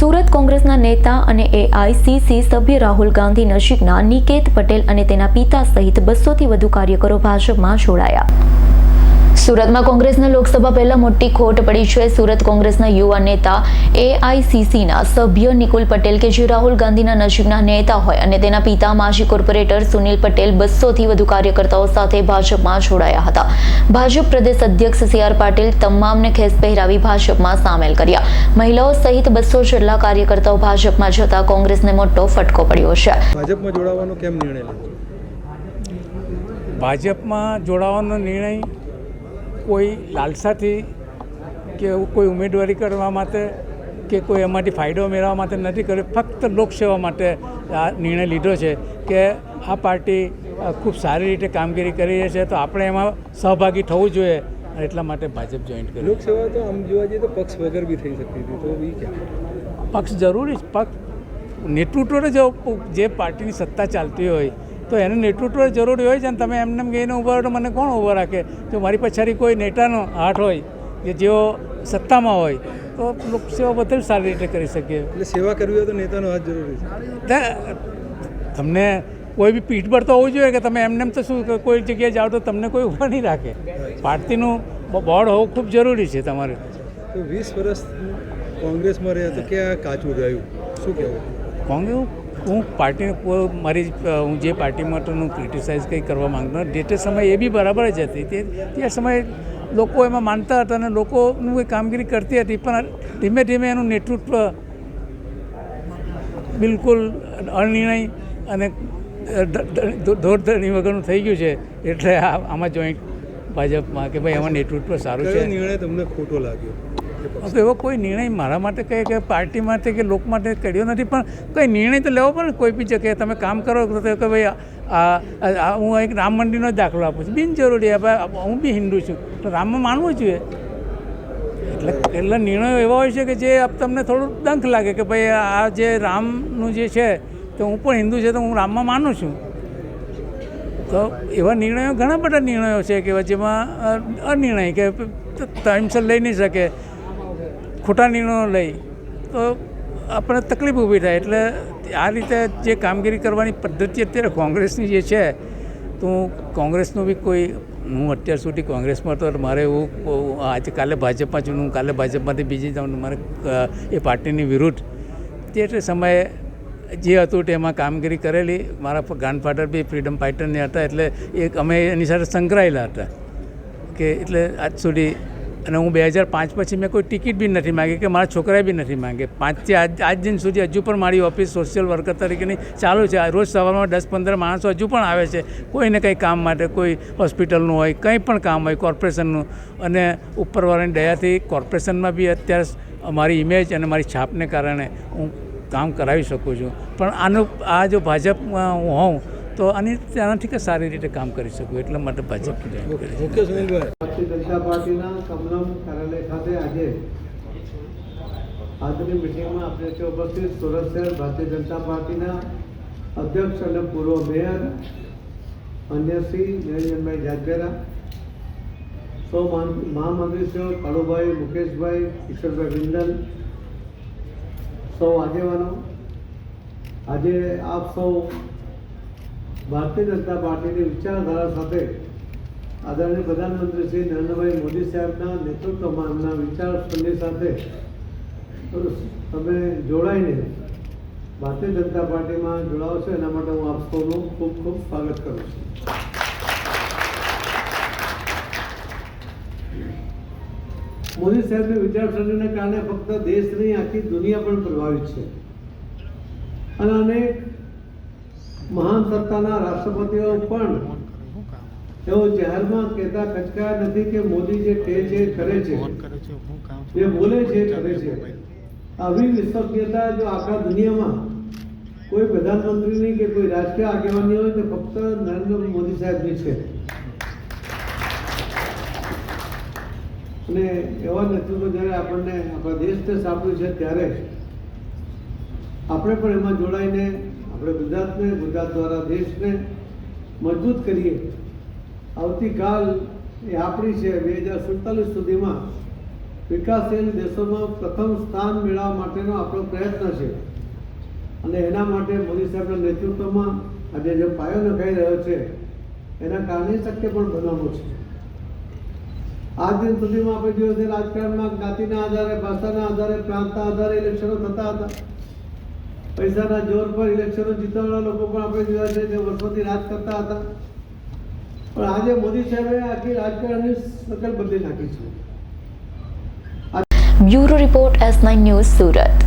સુરત કોંગ્રેસના નેતા અને એઆઈસીસી સભ્ય રાહુલ ગાંધી નજીકના નિકેત પટેલ અને તેના પિતા સહિત બસોથી વધુ કાર્યકરો ભાજપમાં જોડાયા. સુરતમાં કોંગ્રેસના લોકસભા પહેલા મોટી ખોટ પડી છે. સુરત કોંગ્રેસના યુવા નેતા એઆઈસીસીના સભ્ય નિકુલ પટેલ કે જે રાહુલ ગાંધીના નજીકના નેતા હોય અને તેના પિતા માજી કોર્પોરેટર સુનિલ પટેલ બસોથી વધુ કાર્યકર્તાઓ સાથે ભાજપમાં જોડાયા હતા. ભાજપ પ્રદેશ અધ્યક્ષ સી આર પાટીલ તમામને ખેસ પહેરાવી ભાજપમાં સામેલ કર્યા. મહિલાઓ સહિત બસો જેટલા કાર્યકર્તાઓ ભાજપમાં જતા કોંગ્રેસને મોટો ફટકો પડ્યો છે. ભાજપમાં જોડાવાનો કેમ નિર્ણય ભાજપમાં જોડાવાનો નિર્ણય કોઈ લાલસાથી કે કોઈ ઉમેદવારી કરવા માટે કે કોઈ એમાંથી ફાયદો મેળવવા માટે નથી કર્યો ફક્ત લોકસેવા માટે આ નિર્ણય લીધો છે કે આ પાર્ટી ખૂબ સારી રીતે કામગીરી કરી રહી છે તો આપણે એમાં સહભાગી થવું જોઈએ એટલા માટે ભાજપ જોઈન્ટ કર્યું. લોકસેવા તો આમ જોવા જઈએ તો પક્ષ વગર બી થઈ શકતી હતી તો બી પક્ષ જરૂરી પક્ષ નેતૃત્વ જો જે પાર્ટીની સત્તા ચાલતી હોય તો એને નેતૃત્વ જરૂરી હોય છે ને તમે એમને એમ ગઈને ઊભા રહો તો મને કોણ ઊભો રાખે? જો મારી પછાડી કોઈ નેતાનો હાથ હોય કે જેઓ સત્તામાં હોય તો લોકસેવા બધું સારી રીતે કરી શકીએ. એટલે સેવા કરવી હોય તો નેતાનો હાથ જરૂરી છે. તમને કોઈ બી પીઠ પર તો હોવું જોઈએ કે તમે એમને એમ તો શું કોઈ જગ્યાએ જાઓ તો તમને કોઈ ઊભા નહીં રાખે. પાર્ટીનું બોર્ડ હોવું ખૂબ જરૂરી છે તમારે. તો વીસ વર્ષ કોંગ્રેસમાં રહ્યા તો ક્યાં કાચું રહ્યું શું કહેવું? કોંગ્રેસ હું પાર્ટીને મારી હું જે પાર્ટીમાં તો હું ક્રિટિસાઇઝ કંઈ કરવા માંગતો. જે તે સમયે એ બી બરાબર જ હતી તે તે સમયે લોકો એમાં માનતા હતા અને લોકોનું એ કામગીરી કરતી હતી પણ ધીમે ધીમે એનું નેતૃત્વ બિલકુલ અનિર્ણય અને ધોરધરની વગરનું થઈ ગયું છે એટલે આ આમાં જોઈન્ટ ભાજપમાં કે ભાઈ આમાં નેતૃત્વ સારું છે નિર્ણય તમને ખોટો લાગ્યો? તો એવો કોઈ નિર્ણય મારા માટે કહે કે પાર્ટી માટે કે લોક માટે કર્યો નથી, પણ કંઈ નિર્ણય તો લેવો પડે કોઈ બી જગ્યાએ. તમે કામ કરો તો કે ભાઈ, આ હું એક રામ મંદિરનો દાખલો આપું છું. બિનજરૂરી હું બી હિન્દુ છું. તો રામમાં માનવું જોઈએ. એટલે એટલે નિર્ણયો એવા હોય છે કે જે તમને થોડું દંખ લાગે કે ભાઈ, આ જે રામનું જે છે, તો હું પણ હિન્દુ છે, તો હું રામમાં માનું છું. તો એવા નિર્ણયો ઘણા બધા નિર્ણયો છે કે જેમાં અનિર્ણય કે ટાઈમસર લઈ નહીં શકે. ખોટા નિર્ણયો લઈ, તો આપણને તકલીફ ઊભી થાય. એટલે આ રીતે જે કામગીરી કરવાની પદ્ધતિ અત્યારે કોંગ્રેસની જે છે, તો હું કોંગ્રેસનું બી કોઈ, હું અત્યાર સુધી કોંગ્રેસમાં તો મારે એવું આજે કાલે ભાજપમાં છું હું કાલે ભાજપમાંથી બીજી જાઉં મારે એ પાર્ટીની વિરુદ્ધ. તે સમયે જે હતું તેમાં કામગીરી કરેલી. મારા ગ્રાન્ડફાધર બી ફ્રીડમ ફાઇટરની હતા, એટલે એક અમે એની સાથે સંકળાયેલા હતા. કે એટલે આજ સુધી અને હું બે હજાર પાંચ પછી મેં કોઈ ટિકિટ બી નથી માંગી કે મારા છોકરાએ બી નથી માગે. પાંચથી આજ આજ દિન સુધી હજુ પણ મારી ઓફિસ સોશિયલ વર્કર તરીકેની ચાલુ છે. રોજ સવારમાં દસ પંદર માણસો હજુ પણ આવે છે. કોઈને કંઈ કામ માટે, કોઈ હોસ્પિટલનું હોય, કંઈ પણ કામ હોય, કોર્પોરેશનનું. અને ઉપરવાળાની દયાથી કોર્પોરેશનમાં બી અત્યારે મારી ઇમેજ અને મારી છાપને કારણે હું કામ કરાવી શકું છું. પણ આનું, આ જો ભાજપમાં હું હોઉં તો આની તેનાથી કે સારી રીતે કામ કરી શકું એટલા માટે ભાજપ જનતા પાર્ટીના કમલમ કાર્યાલય ખાતે આજે આજની મિટિંગમાં આપણે છે ઉપસ્થિત સુરત શહેર ભારતીય જનતા પાર્ટીના અધ્યક્ષ અને પૂર્વ મેયર અન્ય શ્રી નિરંજનભાઈ જાગેરા સૌ મહામંત્રીશ્રીઓ કાળુભાઈ મુકેશભાઈ કિશોરભાઈ બિંદલ સૌ આગેવાનો. આજે આપ સૌ ભારતીય જનતા પાર્ટીની વિચારધારા સાથે આદરણીય પ્રધાનમંત્રી શ્રી નરેન્દ્રભાઈ મોદી સાહેબના નેતૃત્વમાં એમના વિચારસરણી સાથે તમે જોડાઈને ભારતીય જનતા પાર્ટીમાં જોડાવશો એના માટે હું આપ સૌનું ખૂબ ખૂબ સ્વાગત કરું છું. મોદી સાહેબની વિચારસરણીને કારણે ફક્ત દેશ નહીં આખી દુનિયા પણ પ્રભાવિત છે. અને અનેક મહાન સત્તાના રાષ્ટ્રપતિઓ પણ એવો જાહેરમાં કહેતા ખચકાયા નથી કે મોદી જે કહે છે કરે છે. જે બોલે છે કરે છે. આવી વિશ્વસનીયતા જો આખા દુનિયામાં કોઈ પ્રધાનમંત્રીની કે કોઈ રાજકીય આગેવાની હોય તો ફક્ત નરેન્દ્ર મોદી સાહેબની છે. અને એવા નેતૃત્વ જ્યારે આપણને આપણા દેશને સાંપડ્યું છે, ત્યારે આપણે પણ એમાં જોડાઈને આપણે ગુજરાતને, ગુજરાત દ્વારા દેશને મજબૂત કરીએ. આવતીકાલ એ આપણી છે, બે હજાર સુડતાલીસ સુધીમાં વિકાસશીલ દેશોમાં પ્રથમ સ્થાન મેળવવા માટેનો આપણો પ્રયત્ન છે. અને એના માટે મોદી સાહેબના નેતૃત્વમાં આજે જે પાયો નખાઈ રહ્યો છે, એના કારણે શક્ય પણ બનવાનું છે. આજ દિન સુધીમાં આપણે જોયું છે, રાજકારણમાં જ્ઞાતિના આધારે, ભાષાના આધારે, પ્રાંતના આધારે ઇલેક્શનો થતા હતા. પૈસાના જોર પર ઇલેક્શનો જીતવાના લોકો પણ આપણે જોયા છે, જે વર્ષોથી રાજ કરતા હતા. પણ આજે મોદી સાહેબે આખી રાજકારણની શકલ બદલી નાખી છે. Bureau report S nine news Surat.